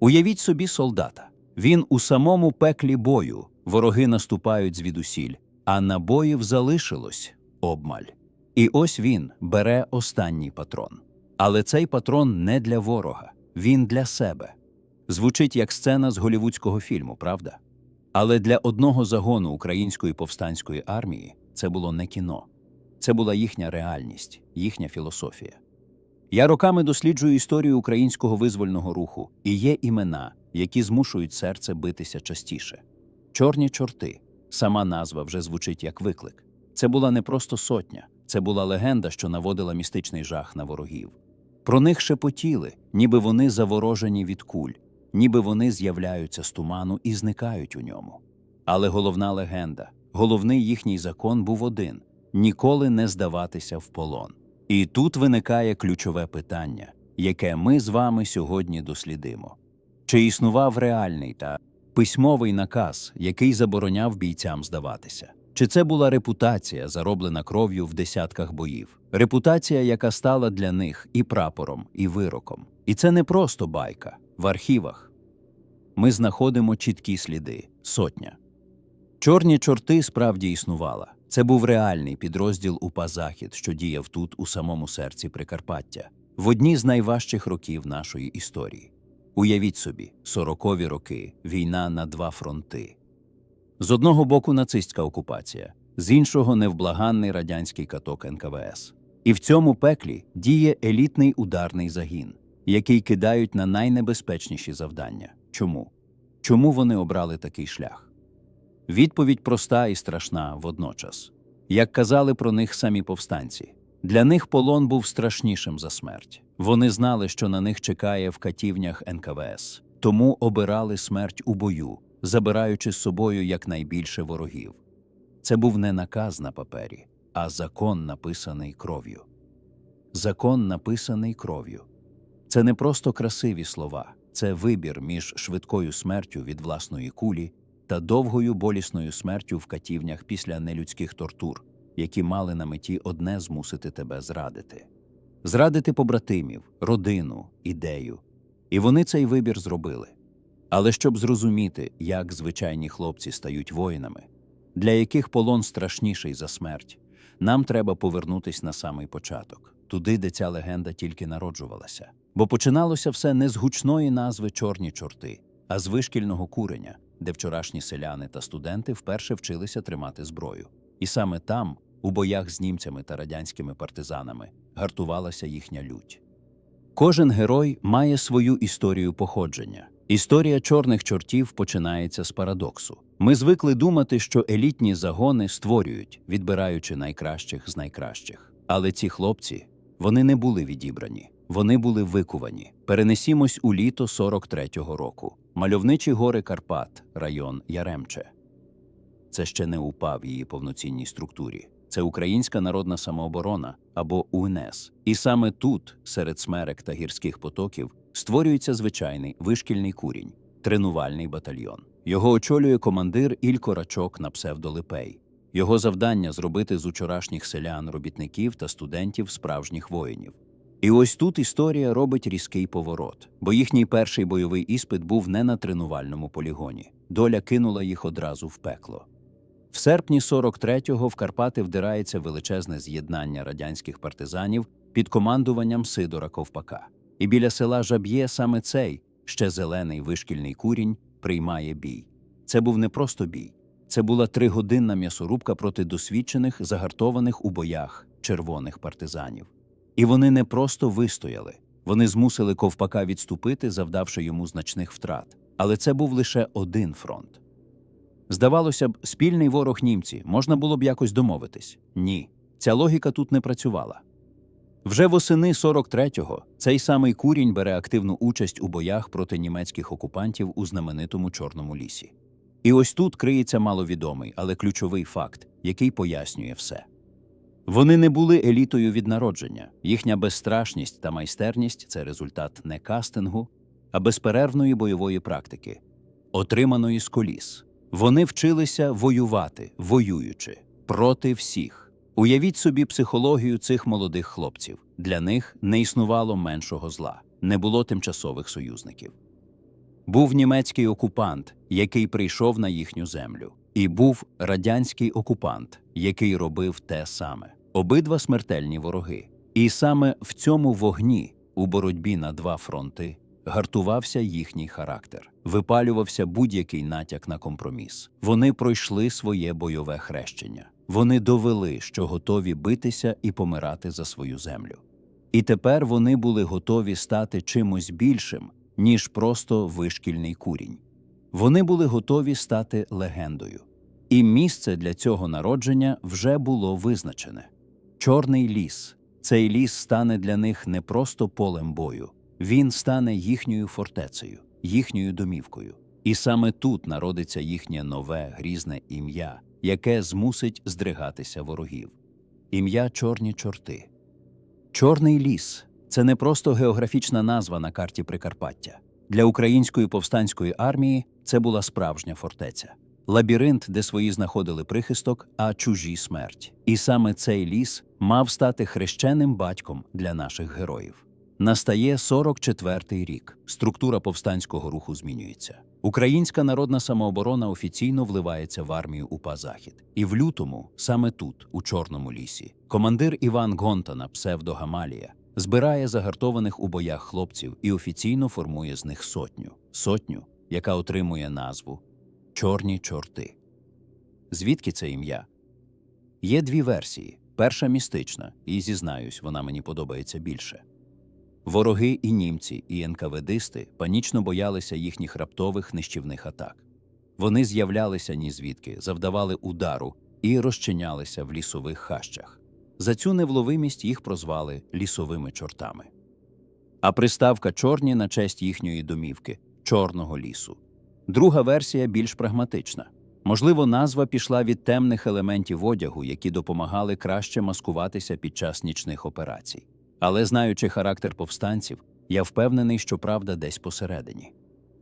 Уявіть собі солдата. Він у самому пеклі бою, вороги наступають звідусіль, а набоїв залишилось обмаль. І ось він бере останній патрон. Але цей патрон не для ворога, він для себе. Звучить як сцена з голівудського фільму, правда? Але для одного загону української повстанської армії це було не кіно, це була їхня реальність, їхня філософія. Я роками досліджую історію українського визвольного руху, і є імена, які змушують серце битися частіше. Чорні чорти. Сама назва вже звучить як виклик. Це була не просто сотня, це була легенда, що наводила містичний жах на ворогів. Про них шепотіли, ніби вони заворожені від куль, ніби вони з'являються з туману і зникають у ньому. Але головна легенда, головний їхній закон був один ніколи не здаватися в полон. І тут виникає ключове питання, яке ми з вами сьогодні дослідимо. Чи існував реальний та письмовий наказ, який забороняв бійцям здаватися? Чи це була репутація, зароблена кров'ю в десятках боїв? Репутація, яка стала для них і прапором, і вироком. І це не просто байка. В архівах ми знаходимо чіткі сліди сотня. Чорні чорти справді існувала. Це був реальний підрозділ УПА Захід, що діяв тут, у самому серці Прикарпаття, в одні з найважчих років нашої історії. Уявіть собі, сорокові роки, війна на два фронти. З одного боку нацистська окупація, з іншого невблаганний радянський каток НКВС. І в цьому пеклі діє елітний ударний загін, який кидають на найнебезпечніші завдання. Чому? Чому вони обрали такий шлях? Відповідь проста і страшна водночас. Як казали про них самі повстанці, для них полон був страшнішим за смерть. Вони знали, що на них чекає в катівнях НКВС, тому обирали смерть у бою, забираючи з собою якнайбільше ворогів. Це був не наказ на папері, а закон, написаний кров'ю. Закон, написаний кров'ю. Це не просто красиві слова, це вибір між швидкою смертю від власної кулі та довгою болісною смертю в катівнях після нелюдських тортур, які мали на меті одне змусити тебе зрадити. Зрадити побратимів, родину, ідею. І вони цей вибір зробили. Але щоб зрозуміти, як звичайні хлопці стають воїнами, для яких полон страшніший за смерть, нам треба повернутись на самий початок, туди, де ця легенда тільки народжувалася. Бо починалося все не з гучної назви чорні чорти, а з вишкільного куреня, де вчорашні селяни та студенти вперше вчилися тримати зброю. І саме там, у боях з німцями та радянськими партизанами, гартувалася їхня лють. Кожен герой має свою історію походження. Історія чорних чортів починається з парадоксу. Ми звикли думати, що елітні загони створюють, відбираючи найкращих з найкращих. Але ці хлопці вони не були відібрані, вони були викувані. Перенесімось у літо 43-го року. Мальовничі гори Карпат, район Яремче. Це ще не УПА в її повноцінній структурі. Це Українська народна самооборона або УНС. І саме тут, серед смерек та гірських потоків, створюється звичайний вишкільний курінь, тренувальний батальйон. Його очолює командир Ілько Рачок на псевдолипей. Його завдання зробити з учорашніх селян, робітників та студентів справжніх воїнів. І ось тут історія робить різкий поворот, бо їхній перший бойовий іспит був не на тренувальному полігоні. Доля кинула їх одразу в пекло. В серпні 43-го в Карпати вдирається величезне з'єднання радянських партизанів під командуванням Сидора Ковпака. І біля села Жаб'є саме цей, ще зелений вишкільний курінь, приймає бій. Це був не просто бій, це була тригодинна м'ясорубка проти досвідчених, загартованих у боях червоних партизанів. І вони не просто вистояли, вони змусили ковпака відступити, завдавши йому значних втрат. Але це був лише один фронт. Здавалося б, спільний ворог німці можна було б якось домовитись. Ні, ця логіка тут не працювала. Вже восени 43-го цей самий курінь бере активну участь у боях проти німецьких окупантів у знаменитому Чорному лісі. І ось тут криється маловідомий, але ключовий факт, який пояснює все. Вони не були елітою від народження. Їхня безстрашність та майстерність це результат не кастингу, а безперервної бойової практики, отриманої з коліс. Вони вчилися воювати, воюючи проти всіх. Уявіть собі психологію цих молодих хлопців. Для них не існувало меншого зла, не було тимчасових союзників. Був німецький окупант, який прийшов на їхню землю, і був радянський окупант, який робив те саме. Обидва смертельні вороги. І саме в цьому вогні, у боротьбі на два фронти, гартувався їхній характер, випалювався будь-який натяк на компроміс. Вони пройшли своє бойове хрещення. Вони довели, що готові битися і помирати за свою землю. І тепер вони були готові стати чимось більшим, ніж просто вишкільний курінь. Вони були готові стати легендою. І місце для цього народження вже було визначене. Чорний ліс. Цей ліс стане для них не просто полем бою, він стане їхньою фортецею, їхньою домівкою. І саме тут народиться їхнє нове грізне ім'я, яке змусить здригатися ворогів. Ім'я Чорні чорти. Чорний ліс це не просто географічна назва на карті Прикарпаття. Для української повстанської армії це була справжня фортеця. Лабіринт, де свої знаходили прихисток, а чужі смерть. І саме цей ліс мав стати хрещеним батьком для наших героїв. Настає 44-й рік. Структура повстанського руху змінюється. Українська народна самооборона офіційно вливається в армію УПА Захід. І в лютому, саме тут, у Чорному лісі, командир Іван Гонтана, псевдо Гамалія, збирає загартованих у боях хлопців і офіційно формує з них сотню. Сотню, яка отримує назву Чорні чорти. Звідки це ім'я? Є дві версії. Перша містична, і зізнаюсь, вона мені подобається більше. Вороги і німці, і НКВДисти панічно боялися їхніх раптових нищівних атак. Вони з'являлися нізвідки, завдавали удару і розчинялися в лісових хащах. За цю невловимість їх прозвали лісовими чортами. А приставка чорні на честь їхньої домівки чорного лісу. Друга версія більш прагматична. Можливо, назва пішла від темних елементів одягу, які допомагали краще маскуватися під час нічних операцій. Але знаючи характер повстанців, я впевнений, що правда десь посередині.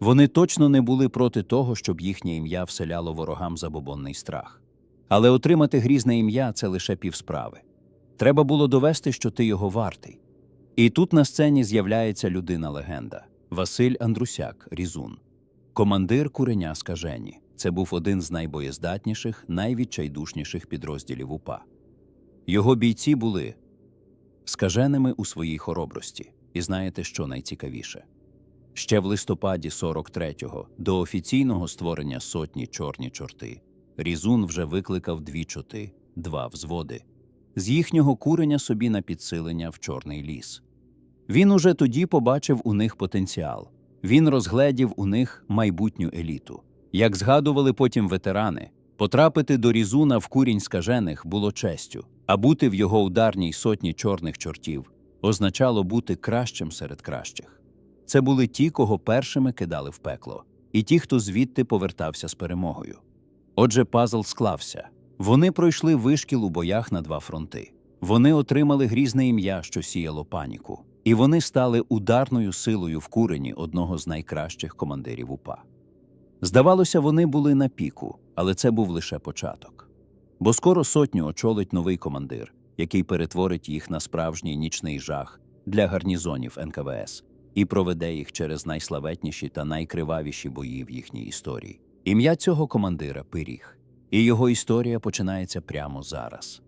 Вони точно не були проти того, щоб їхнє ім'я вселяло ворогам забобонний страх. Але отримати грізне ім'я це лише півсправи. Треба було довести, що ти його вартий. І тут на сцені з'являється людина-легенда Василь Андрусяк, Різун, командир куреня скажені. Це був один з найбоєздатніших, найвідчайдушніших підрозділів УПА. Його бійці були скаженими у своїй хоробрості. І знаєте, що найцікавіше? Ще в листопаді 43-го, до офіційного створення сотні чорні чорти, Різун вже викликав дві чоти, два взводи. З їхнього курення собі на підсилення в Чорний ліс. Він уже тоді побачив у них потенціал. Він розгледів у них майбутню еліту. Як згадували потім ветерани, потрапити до Різуна в курінь скажених було честю, а бути в його ударній сотні чорних чортів означало бути кращим серед кращих. Це були ті, кого першими кидали в пекло, і ті, хто звідти повертався з перемогою. Отже, пазл склався. Вони пройшли вишкіл у боях на два фронти. Вони отримали грізне ім'я, що сіяло паніку, і вони стали ударною силою в курені одного з найкращих командирів УПА. Здавалося, вони були на піку, але це був лише початок. Бо скоро сотню очолить новий командир, який перетворить їх на справжній нічний жах для гарнізонів НКВС і проведе їх через найславетніші та найкривавіші бої в їхній історії. Ім'я цього командира Пиріг, і його історія починається прямо зараз.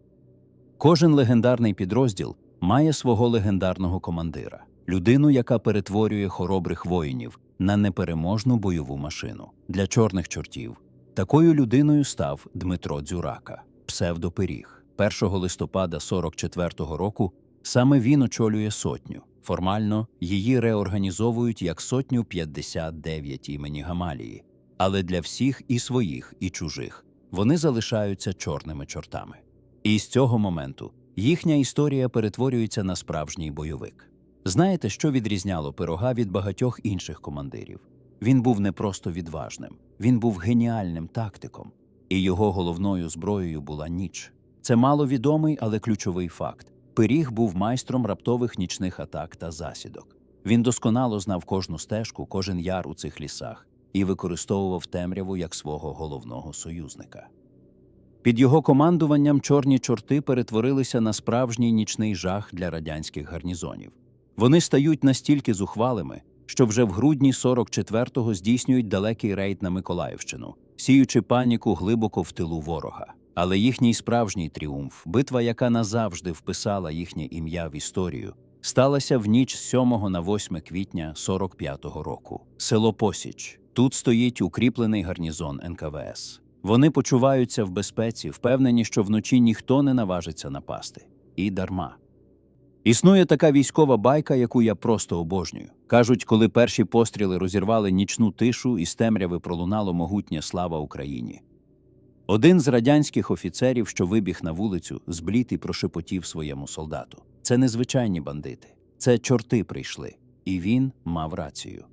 Кожен легендарний підрозділ має свого легендарного командира, людину, яка перетворює хоробрих воїнів на непереможну бойову машину. Для чорних чортів такою людиною став Дмитро Дзюрака, псевдопиріг. 1 листопада 44-го року саме він очолює сотню. Формально її реорганізовують як сотню 59 імені Гамалії, але для всіх і своїх, і чужих вони залишаються чорними чортами. І з цього моменту їхня історія перетворюється на справжній бойовик. Знаєте, що відрізняло пирога від багатьох інших командирів? Він був не просто відважним, він був геніальним тактиком, і його головною зброєю була ніч. Це маловідомий, але ключовий факт. Пиріг був майстром раптових нічних атак та засідок. Він досконало знав кожну стежку, кожен яр у цих лісах і використовував темряву як свого головного союзника. Під його командуванням чорні чорти перетворилися на справжній нічний жах для радянських гарнізонів. Вони стають настільки зухвалими, що вже в грудні 44-го здійснюють далекий рейд на Миколаївщину, сіючи паніку глибоко в тилу ворога. Але їхній справжній тріумф, битва, яка назавжди вписала їхнє ім'я в історію, сталася в ніч з 7 на 8 квітня 45-го року. Село Посіч. Тут стоїть укріплений гарнізон НКВС. Вони почуваються в безпеці, впевнені, що вночі ніхто не наважиться напасти. І дарма. Існує така військова байка, яку я просто обожнюю. Кажуть, коли перші постріли розірвали нічну тишу, і з темряви пролунало могутнє слава Україні. Один з радянських офіцерів, що вибіг на вулицю, зблід і прошепотів своєму солдату. Це не звичайні бандити, це чорти прийшли. І він мав рацію.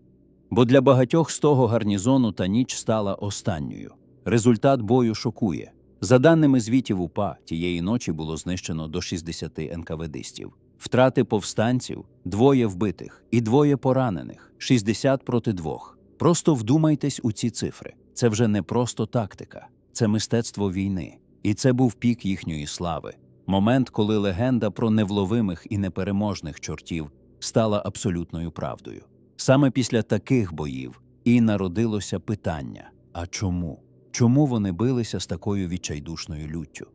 Бо для багатьох з того гарнізону та ніч стала останньою. Результат бою шокує. За даними звітів УПА, тієї ночі було знищено до 60 НКВДистів. Втрати повстанців двоє вбитих і двоє поранених 60 проти двох. Просто вдумайтесь у ці цифри. Це вже не просто тактика, це мистецтво війни. І це був пік їхньої слави. Момент, коли легенда про невловимих і непереможних чортів стала абсолютною правдою. Саме після таких боїв і народилося питання: а чому? Чому вони билися з такою відчайдушною люттю?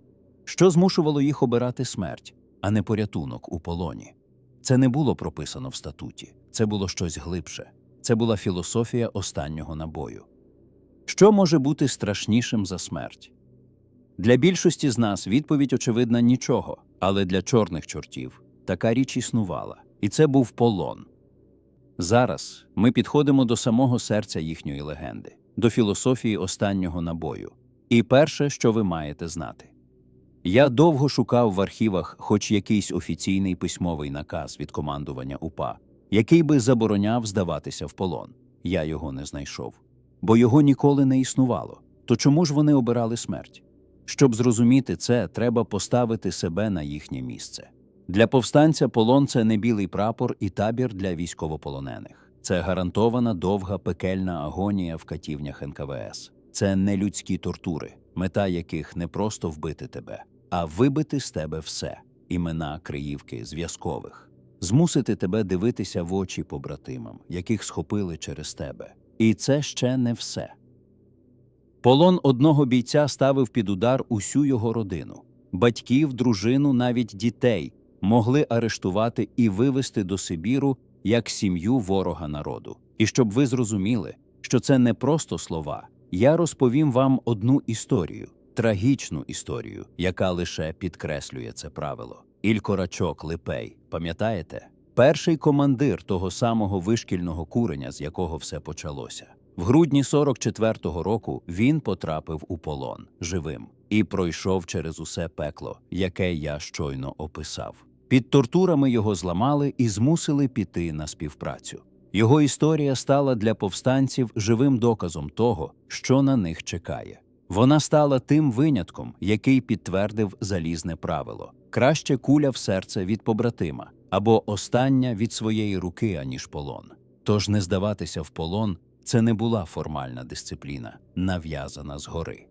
Що змушувало їх обирати смерть, а не порятунок у полоні? Це не було прописано в статуті, це було щось глибше. Це була філософія останнього набою. Що може бути страшнішим за смерть? Для більшості з нас відповідь очевидна нічого, але для чорних чортів така річ існувала, і це був полон. Зараз ми підходимо до самого серця їхньої легенди, до філософії останнього набою. І перше, що ви маєте знати. Я довго шукав в архівах хоч якийсь офіційний письмовий наказ від командування УПА, який би забороняв здаватися в полон. Я його не знайшов, бо його ніколи не існувало. То чому ж вони обирали смерть? Щоб зрозуміти це, треба поставити себе на їхнє місце. Для повстанця полон це не білий прапор і табір для військовополонених. Це гарантована довга пекельна агонія в катівнях НКВС. Це не людські тортури, мета яких не просто вбити тебе, а вибити з тебе все імена, криївки, зв'язкових, змусити тебе дивитися в очі побратимам, яких схопили через тебе. І це ще не все. Полон одного бійця ставив під удар усю його родину. Батьків, дружину, навіть дітей могли арештувати і вивезти до Сибіру як сім'ю ворога народу. І щоб ви зрозуміли, що це не просто слова, я розповім вам одну історію, трагічну історію, яка лише підкреслює це правило. Ілько Рачок Липей, пам'ятаєте? Перший командир того самого вишкільного куреня, з якого все почалося. В грудні 44-го року він потрапив у полон живим і пройшов через усе пекло, яке я щойно описав. Під тортурами його зламали і змусили піти на співпрацю. Його історія стала для повстанців живим доказом того, що на них чекає. Вона стала тим винятком, який підтвердив залізне правило: краще куля в серце від побратима або остання від своєї руки, аніж полон. Тож не здаватися в полон це не була формальна дисципліна, нав'язана згори.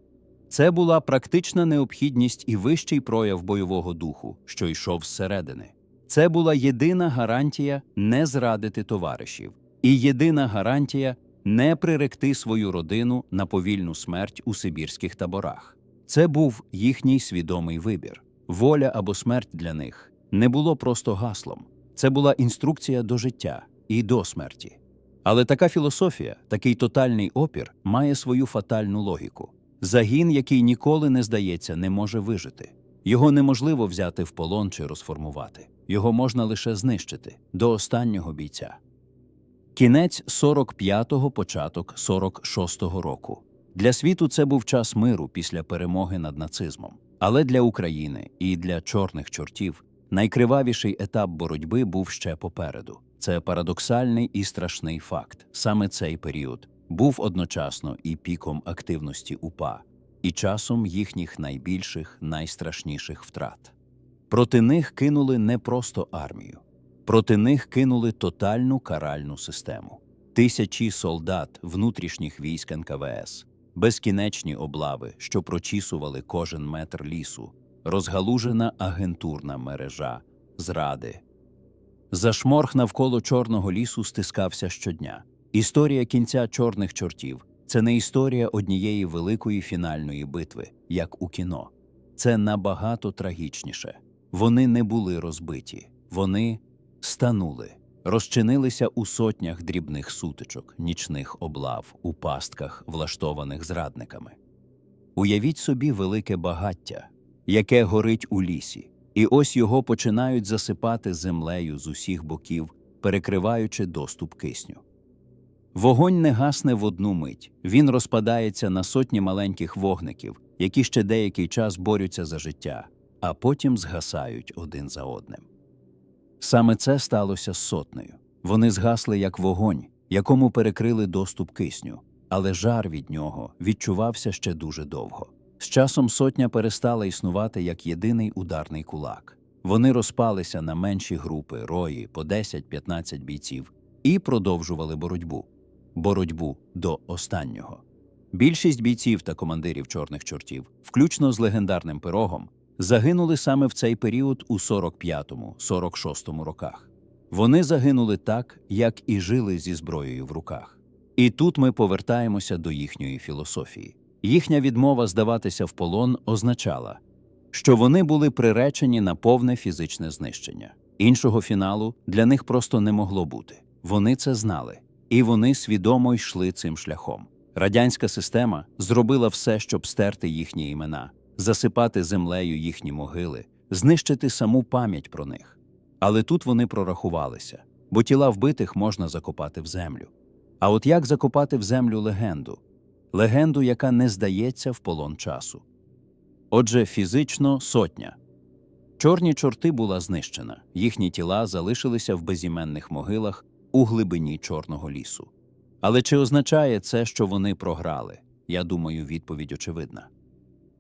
Це була практична необхідність і вищий прояв бойового духу, що йшов зсередини. Це була єдина гарантія не зрадити товаришів, і єдина гарантія не приректи свою родину на повільну смерть у сибірських таборах. Це був їхній свідомий вибір. Воля або смерть для них не було просто гаслом, це була інструкція до життя і до смерті. Але така філософія, такий тотальний опір має свою фатальну логіку. Загін, який ніколи не здається, не може вижити. Його неможливо взяти в полон чи розформувати. Його можна лише знищити до останнього бійця. Кінець 45-го, початок 46-го року. Для світу це був час миру після перемоги над нацизмом. Але для України і для чорних чортів найкривавіший етап боротьби був ще попереду. Це парадоксальний і страшний факт. Саме цей період був одночасно і піком активності УПА, і часом їхніх найбільших, найстрашніших втрат. Проти них кинули не просто армію, проти них кинули тотальну каральну систему. Тисячі солдат внутрішніх військ НКВС, безкінечні облави, що прочісували кожен метр лісу, розгалужена агентурна мережа, зради. Зашморг навколо чорного лісу стискався щодня. Історія кінця чорних чортів це не історія однієї великої фінальної битви, як у кіно. Це набагато трагічніше. Вони не були розбиті, вони станули, розчинилися у сотнях дрібних сутичок, нічних облав, у пастках, влаштованих зрадниками. Уявіть собі велике багаття, яке горить у лісі, і ось його починають засипати землею з усіх боків, перекриваючи доступ кисню. Вогонь не гасне в одну мить, він розпадається на сотні маленьких вогників, які ще деякий час борються за життя, а потім згасають один за одним. Саме це сталося з сотнею. Вони згасли як вогонь, якому перекрили доступ кисню, але жар від нього відчувався ще дуже довго. З часом сотня перестала існувати як єдиний ударний кулак. Вони розпалися на менші групи, рої по 10-15 бійців і продовжували боротьбу. Боротьбу до останнього. Більшість бійців та командирів чорних чортів, включно з легендарним пирогом, загинули саме в цей період у 45-46 роках. Вони загинули так, як і жили зі зброєю в руках. І тут ми повертаємося до їхньої філософії. Їхня відмова здаватися в полон означала, що вони були приречені на повне фізичне знищення. Іншого фіналу для них просто не могло бути. Вони це знали, і вони свідомо йшли цим шляхом. Радянська система зробила все, щоб стерти їхні імена, засипати землею їхні могили, знищити саму пам'ять про них. Але тут вони прорахувалися, бо тіла вбитих можна закопати в землю. А от як закопати в землю легенду? Легенду, яка не здається в полон часу. Отже, фізично сотня. Чорні чорти була знищена, їхні тіла залишилися в безіменних могилах у глибині Чорного лісу. Але чи означає це, що вони програли? Я думаю, відповідь очевидна.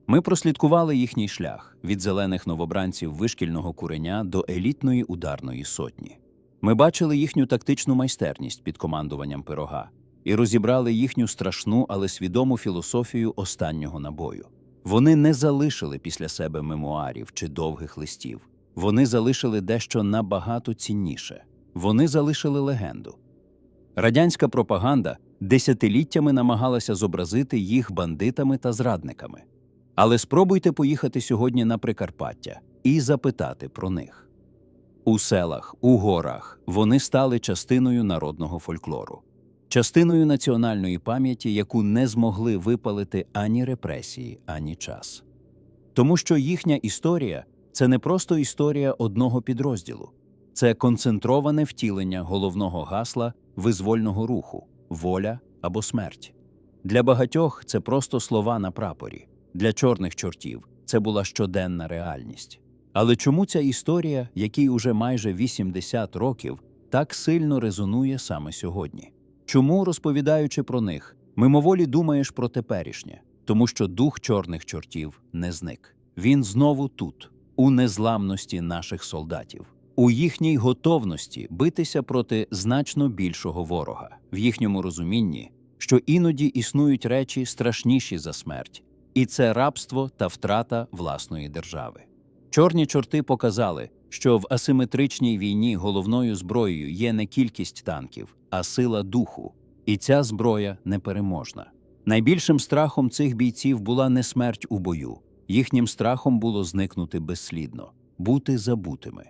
Ми прослідкували їхній шлях від зелених новобранців вишкільного куреня до елітної ударної сотні. Ми бачили їхню тактичну майстерність під командуванням пирога і розібрали їхню страшну, але свідому філософію останнього набою. Вони не залишили після себе мемуарів чи довгих листів. Вони залишили дещо набагато цінніше. Вони залишили легенду. Радянська пропаганда десятиліттями намагалася зобразити їх бандитами та зрадниками. Але спробуйте поїхати сьогодні на Прикарпаття і запитати про них. У селах, у горах вони стали частиною народного фольклору, частиною національної пам'яті, яку не змогли випалити ані репресії, ані час. Тому що їхня історія це не просто історія одного підрозділу, це концентроване втілення головного гасла визвольного руху воля або смерть. Для багатьох це просто слова на прапорі, для чорних чортів це була щоденна реальність. Але чому ця історія, якій уже майже 80 років, так сильно резонує саме сьогодні? Чому, розповідаючи про них, мимоволі думаєш про теперішнє? Тому що дух чорних чортів не зник. Він знову тут, у незламності наших солдатів, у їхній готовності битися проти значно більшого ворога, в їхньому розумінні, що іноді існують речі страшніші за смерть, і це рабство та втрата власної держави. Чорні чорти показали, що в асиметричній війні головною зброєю є не кількість танків, а сила духу, і ця зброя непереможна. Найбільшим страхом цих бійців була не смерть у бою, їхнім страхом було зникнути безслідно, бути забутими.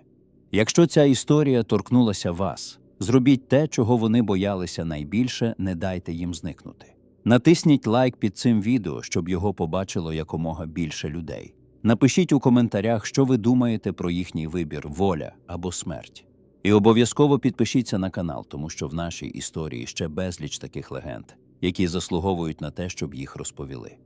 Якщо ця історія торкнулася вас, зробіть те, чого вони боялися найбільше, не дайте їм зникнути. Натисніть лайк під цим відео, щоб його побачило якомога більше людей. Напишіть у коментарях, що ви думаєте про їхній вибір воля або смерть. І обов'язково підпишіться на канал, тому що в нашій історії ще безліч таких легенд, які заслуговують на те, щоб їх розповіли.